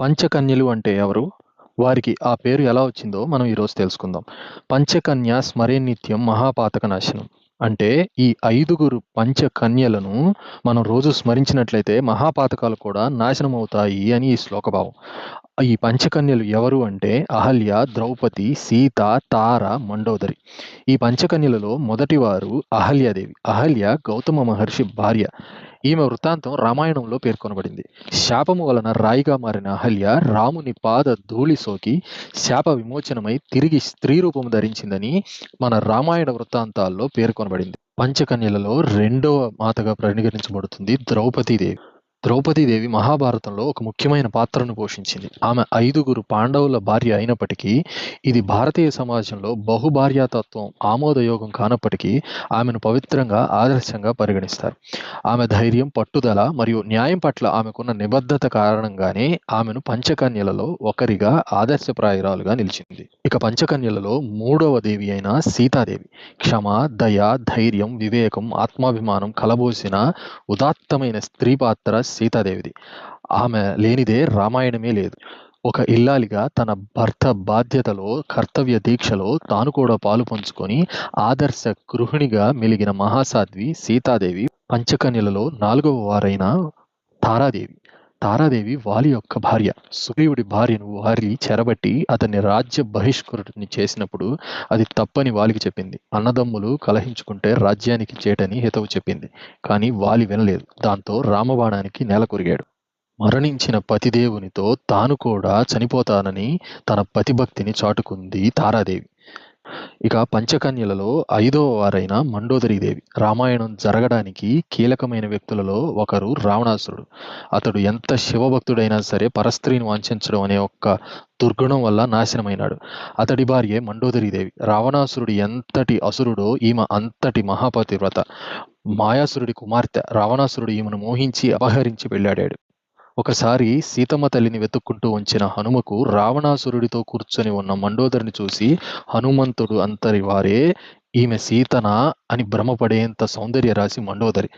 పంచకన్యలు అంటే ఎవరు? వారికి ఆ పేరు ఎలా వచ్చిందో మనం ఈరోజు తెలుసుకుందాం. పంచకన్య స్మరే నిత్యం మహాపాతక నాశనం. అంటే ఈ ఐదుగురు పంచకన్యలను మనం రోజు స్మరించినట్లయితే మహాపాతకాలు కూడా నాశనం అవుతాయి అని ఈ శ్లోక భావం. ఈ పంచకన్యలు ఎవరు అంటే అహల్య, ద్రౌపది, సీత, తార, మండోదరి. ఈ పంచకన్యలలో మొదటివారు అహల్యాదేవి. అహల్య గౌతమ మహర్షి భార్య. ఈమె వృత్తాంతం రామాయణంలో పేర్కొనబడింది. శాపము వలన రాయిగా మారిన అహల్య రాముని పాద ధూళి సోకి శాప విమోచనమై తిరిగి స్త్రీ రూపం ధరించిందని మన రామాయణ వృత్తాంతాల్లో పేర్కొనబడింది. పంచకన్యలలో రెండవ మాతగా పరిగణించబడుతుంది ద్రౌపదీదేవి. ద్రౌపదీదేవి మహాభారతంలో ఒక ముఖ్యమైన పాత్రను పోషించింది. ఆమె ఐదుగురు పాండవుల భార్య అయినప్పటికీ ఇది భారతీయ సమాజంలో బహుభార్యాతత్వం ఆమోదయోగం కానప్పటికీ ఆమెను పవిత్రంగా ఆదర్శంగా పరిగణిస్తారు. ఆమె ధైర్యం, పట్టుదల మరియు న్యాయం పట్ల ఆమెకున్న నిబద్ధత కారణంగానే ఆమెను పంచకన్యలలో ఒకరిగా ఆదర్శప్రాయురాలుగా నిలిచింది. ఇక పంచకన్యలలో మూడవ దేవి అయిన సీతాదేవి. క్షమ, దయ, ధైర్యం, వివేకం, ఆత్మాభిమానం కలబోసిన ఉదాత్తమైన స్త్రీ పాత్ర సీతాదేవిది. ఆమె లేనిదే రామాయణమే లేదు. ఒక ఇల్లాలిగా తన భర్త బాధ్యతలో, కర్తవ్య దీక్షలో తాను కూడా పాలు పంచుకొని ఆదర్శ గృహిణిగా మెలిగిన మహాసాధ్వి సీతాదేవి. పంచకన్యలలో నాలుగవ వారైన తారాదేవి. తారాదేవి వాలి యొక్క భార్య. సుగ్రీవుడి భార్యను వాలి చెరబట్టి అతన్ని రాజ్య బహిష్కరుడిని చేసినప్పుడు అది తప్పని వాలికి చెప్పింది. అన్నదమ్ములు కలహించుకుంటే రాజ్యానికి చేటని హితవు చెప్పింది. కానీ వాలి వినలేదు. దాంతో రామబాణానికి నేలకొరిగాడు. మరణించిన పతిదేవునితో తాను కూడా చనిపోతానని తన పతిభక్తిని చాటుకుంది తారాదేవి. ఇక పంచకన్యలలో ఐదవ వారైన మండోదరీదేవి. రామాయణం జరగడానికి కీలకమైన వ్యక్తులలో ఒకరు రావణాసురుడు. అతడు ఎంత శివభక్తుడైనా సరే పరస్త్రీని వాంఛించడం అనే ఒక్క దుర్గుణం వల్ల నాశనమైనాడు. అతడి భార్యే మండోదరీదేవి. రావణాసురుడు ఎంతటి అసురుడో ఈమె అంతటి మహాపతివ్రత. మాయాసురుడి కుమార్తె. రావణాసురుడు ఈమెను మోహించి అపహరించి వెళ్ళాడాడు ఒకసారి సీతమ్మ తల్లిని వెతుక్కుంటూ వచ్చిన హనుమకు రావణాసురుడితో కూర్చొని ఉన్న మండోదరిని చూసి హనుమంతుడు అంతరి వారే ఈమె సీతనా అని భ్రమపడేంత సౌందర్య రాశి మండోదరి.